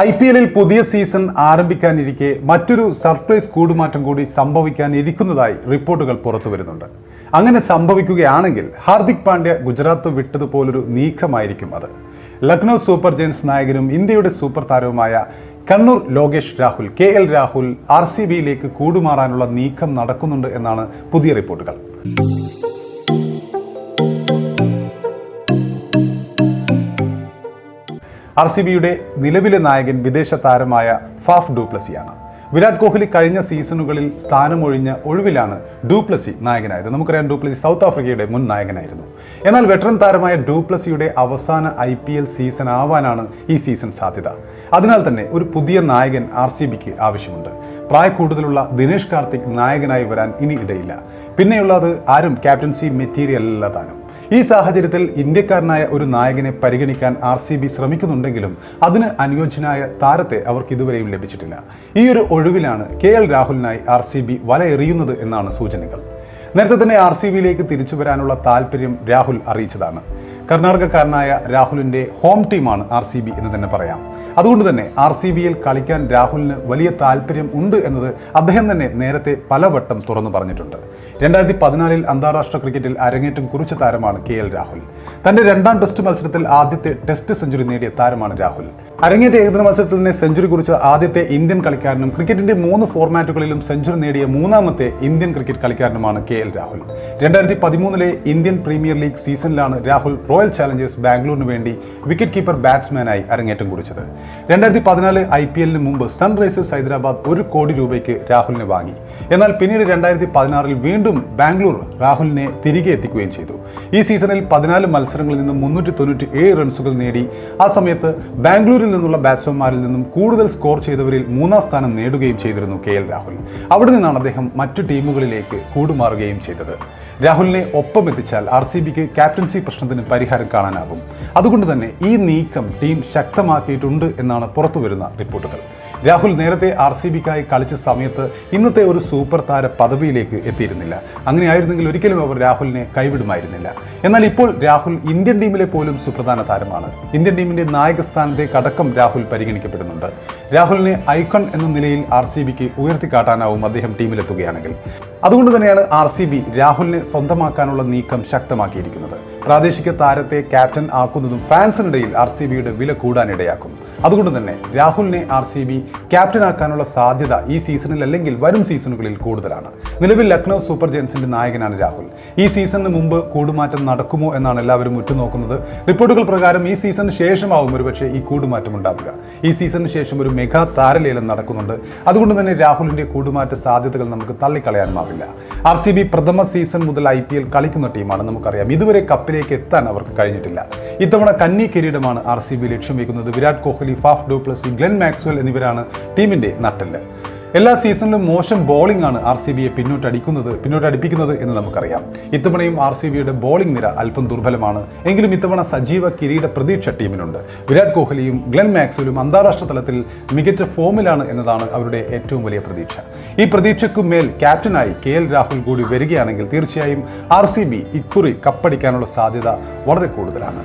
I P എല്ലിൽ പുതിയ season ആരംഭിക്കാനിരിക്കെ മറ്റൊരു സർപ്രൈസ് കൂടുമാറ്റം കൂടി സംഭവിക്കാനിരിക്കുന്നതായി റിപ്പോർട്ടുകൾ പുറത്തു വരുന്നുണ്ട്. അങ്ങനെ സംഭവിക്കുകയാണെങ്കിൽ ഹാർദിക് പാണ്ഡ്യ ഗുജറാത്ത് വിട്ടതുപോലൊരു നീക്കമായിരിക്കും അത്. ലക്നൗ സൂപ്പർ ജയൻസ് നായകനും ഇന്ത്യയുടെ സൂപ്പർ താരവുമായ Kannur Lokesh Rahul K L Rahul R C ബിയിലേക്ക് കൂടുമാറാനുള്ള നീക്കം നടക്കുന്നുണ്ട് എന്നാണ് പുതിയ റിപ്പോർട്ടുകൾ. ആർ സി ബിയുടെ നിലവിലെ നായകൻ വിദേശ താരമായ ഫാഫ് ഡൂപ്ലസിയാണ്. വിരാട് കോഹ്ലി കഴിഞ്ഞ സീസണുകളിൽ സ്ഥാനമൊഴിഞ്ഞ ഒഴിവിലാണ് ഡൂപ്ലസി നായകനായത്. നമുക്കറിയാം ഡൂപ്ലസി സൗത്ത് ആഫ്രിക്കയുടെ മുൻ നായകനായിരുന്നു. എന്നാൽ വെറ്ററൻ താരമായ ഡൂപ്ലസിയുടെ അവസാന ഐ പി എൽ സീസൺ ആവാനാണ് ഈ സീസൺ സാധ്യത. അതിനാൽ തന്നെ ഒരു പുതിയ നായകൻ ആർ സി ബിക്ക് ആവശ്യമുണ്ട്. പ്രായക്കൂടുതലുള്ള ദിനേഷ് കാർത്തിക് നായകനായി വരാൻ ഇനി ഇടയില്ല. പിന്നെയുള്ളത് ആരും ക്യാപ്റ്റൻസി മെറ്റീരിയൽ അല്ല താനും. ഈ സാഹചര്യത്തിൽ ഇന്ത്യക്കാരനായ ഒരു നായകനെ പരിഗണിക്കാൻ ആർ സി ബി ശ്രമിക്കുന്നുണ്ടെങ്കിലും അതിന് അനുയോജ്യനായ താരത്തെ അവർക്ക് ഇതുവരെയും ലഭിച്ചിട്ടില്ല. ഈ ഒരു ഒഴിവിലാണ് കെ എൽ രാഹുലിനായി ആർ സി ബി വലയെറിയുന്നത് എന്നാണ് സൂചനകൾ. നേരത്തെ തന്നെ ആർ സി ബിയിലേക്ക് തിരിച്ചു വരാനുള്ള താല്പര്യം രാഹുൽ അറിയിച്ചതാണ്. കർണാടകക്കാരനായ രാഹുലിന്റെ ഹോം ടീമാണ് ആർ സി ബി എന്ന് തന്നെ പറയാം. അതുകൊണ്ട് തന്നെ ആർ സി ബിയിൽ കളിക്കാൻ രാഹുലിന് വലിയ താല്പര്യം ഉണ്ട് എന്നത് അദ്ദേഹം തന്നെ നേരത്തെ പലവട്ടം തുറന്നു പറഞ്ഞിട്ടുണ്ട്. രണ്ടായിരത്തി പതിനാലിൽ അന്താരാഷ്ട്ര ക്രിക്കറ്റിൽ അരങ്ങേറ്റം കുറിച്ച താരമാണ് കെ എൽ രാഹുൽ. തന്റെ രണ്ടാം ടെസ്റ്റ് മത്സരത്തിൽ ആദ്യത്തെ ടെസ്റ്റ് സെഞ്ചുറി നേടിയ താരമാണ് രാഹുൽ. അരങ്ങേറ്റ ഏകദിന മത്സരത്തിൽ തന്നെ സെഞ്ചുറി കുറിച്ച ആദ്യത്തെ ഇന്ത്യൻ കളിക്കാരനും ക്രിക്കറ്റിന്റെ മൂന്ന് ഫോർമാറ്റുകളിലും സെഞ്ചുറി നേടിയ മൂന്നാമത്തെ ഇന്ത്യൻ ക്രിക്കറ്റ് കളിക്കാരനുമാണ് കെ എൽ രാഹുൽ. രണ്ടായിരത്തി പതിമൂന്നിലെ ഇന്ത്യൻ പ്രീമിയർ ലീഗ് സീസണിലാണ് രാഹുൽ റോയൽ ചാലഞ്ചേഴ്സ് ബാംഗ്ലൂരിന് വേണ്ടി വിക്കറ്റ് കീപ്പർ ബാറ്റ്സ്മാനായി അരങ്ങേറ്റം കുറിച്ചത്. രണ്ടായിരത്തി പതിനാല് ഐ പി എല്ലിന് മുമ്പ് സൺറൈസേഴ്സ് ഹൈദരാബാദ് ഒരു കോടി രൂപയ്ക്ക് രാഹുലിനെ വാങ്ങി. എന്നാൽ പിന്നീട് രണ്ടായിരത്തി പതിനാറിൽ വീണ്ടും ബാംഗ്ലൂർ രാഹുലിനെ തിരികെ എത്തിക്കുകയും ചെയ്തു. ഈ സീസണിൽ പതിനാല് മത്സരങ്ങളിൽ നിന്നും മുന്നൂറ്റി തൊണ്ണൂറ്റി ഏഴ് റൺസുകൾ നേടി. ആ സമയത്ത് ബാംഗ്ലൂരിൽ നിന്നുള്ള ബാറ്റ്സ്മാൻമാരിൽ നിന്നും കൂടുതൽ സ്കോർ ചെയ്തവരിൽ മൂന്നാം സ്ഥാനം നേടുകയും ചെയ്തിരുന്നു കെ എൽ രാഹുൽ. അവിടെ നിന്നാണ് അദ്ദേഹം മറ്റു ടീമുകളിലേക്ക് കൂടുമാറുകയും ചെയ്തത്. രാഹുലിനെ ഒപ്പം എത്തിച്ചാൽ ആർ സി ബിക്ക് ക്യാപ്റ്റൻസി പ്രശ്നത്തിന് പരിഹാരം കാണാനാകും. അതുകൊണ്ട് തന്നെ ഈ നീക്കം ടീം ശക്തമാക്കിയിട്ടുണ്ട് എന്നാണ് പുറത്തുവരുന്ന റിപ്പോർട്ടുകൾ. രാഹുൽ നേരത്തെ ആർ സി ബിക്കായി കളിച്ച സമയത്ത് ഇന്നത്തെ ഒരു സൂപ്പർ താര പദവിയിലേക്ക് എത്തിയിരുന്നില്ല. അങ്ങനെയായിരുന്നെങ്കിൽ ഒരിക്കലും അവർ രാഹുലിനെ കൈവിടുമായിരുന്നില്ല. എന്നാൽ ഇപ്പോൾ രാഹുൽ ഇന്ത്യൻ ടീമിലെ പോലും സുപ്രധാന താരമാണ്. ഇന്ത്യൻ ടീമിന്റെ നായക സ്ഥാനത്തെ അടക്കം രാഹുൽ പരിഗണിക്കപ്പെടുന്നുണ്ട്. രാഹുലിനെ ഐക്കൺ എന്ന നിലയിൽ ആർ സി ബിക്ക് ഉയർത്തിക്കാട്ടാനാവും അദ്ദേഹം ടീമിലെത്തുകയാണെങ്കിൽ. അതുകൊണ്ട് തന്നെയാണ് ആർ സി ബി രാഹുലിനെ സ്വന്തമാക്കാനുള്ള നീക്കം ശക്തമാക്കിയിരിക്കുന്നത്. പ്രാദേശിക താരത്തെ ക്യാപ്റ്റൻ ആക്കുന്നതും ഫാൻസിനിടയിൽ ആർ സി ബിയുടെ വില കൂടാനിടയാക്കും. അതുകൊണ്ട് തന്നെ രാഹുലിനെ ആർ സി ബി ക്യാപ്റ്റനാക്കാനുള്ള സാധ്യത ഈ സീസണിൽ അല്ലെങ്കിൽ വരും സീസണുകളിൽ കൂടുതലാണ്. നിലവിൽ ലക്നൗ സൂപ്പർ ജയൻസിന്റെ നായകനാണ് രാഹുൽ. ഈ സീസണിന് മുമ്പ് കൂടുമാറ്റം നടക്കുമോ എന്നാണ് എല്ലാവരും ഉറ്റുനോക്കുന്നത്. റിപ്പോർട്ടുകൾ പ്രകാരം ഈ സീസണിന് ശേഷമാവും ഒരുപക്ഷെ ഈ കൂടുമാറ്റം ഉണ്ടാവുക. ഈ സീസണിന് ശേഷം ഒരു മെഗാ താരലേലം നടക്കുന്നുണ്ട്. അതുകൊണ്ട് തന്നെ രാഹുലിന്റെ കൂടുമാറ്റ സാധ്യതകൾ നമുക്ക് തള്ളിക്കളയാനുമാവില്ല. ആർ സി ബി പ്രഥമ സീസൺ മുതൽ ഐ പി എൽ കളിക്കുന്ന ടീമാണ് നമുക്കറിയാം. ഇതുവരെ കപ്പിലേക്ക് എത്താൻ അവർക്ക് കഴിഞ്ഞിട്ടില്ല. ഇത്തവണ കന്നി കിരീടമാണ് ആർ സി ബി ലക്ഷ്യം വെക്കുന്നത് Virat Kohli Faf du Plessis Glenn Maxwell എന്നിവരാണ് ടീമിന്റെ നട്ടെല്ല്. എല്ലാ സീസണിലും മോശം ബോളിംഗ് ആണ് ആർ സി ബിയെ പിന്നോട്ടടിക്കുന്നത് പിന്നോട്ടടിപ്പിക്കുന്നത് എന്ന് നമുക്കറിയാം. ഇത്തവണയും ആർ സി ബിയുടെ ബോളിംഗ് നിര അല്പം ദുർബലമാണ്. എങ്കിലും ഇത്തവണ സജീവ കിരീട പ്രതീക്ഷ ടീമിനുണ്ട്. വിരാട് കോഹ്ലിയും ഗ്ലെൻ മാക്സ്വലും അന്താരാഷ്ട്ര തലത്തിൽ മികച്ച ഫോമിലാണ് എന്നതാണ് അവരുടെ ഏറ്റവും വലിയ പ്രതീക്ഷ. ഈ പ്രതീക്ഷയ്ക്കും മേൽ ക്യാപ്റ്റനായി കെ എൽ രാഹുൽ കൂടി വരികയാണെങ്കിൽ തീർച്ചയായും ആർ സി ബി ഇക്കുറി കപ്പടിക്കാനുള്ള സാധ്യത വളരെ കൂടുതലാണ്.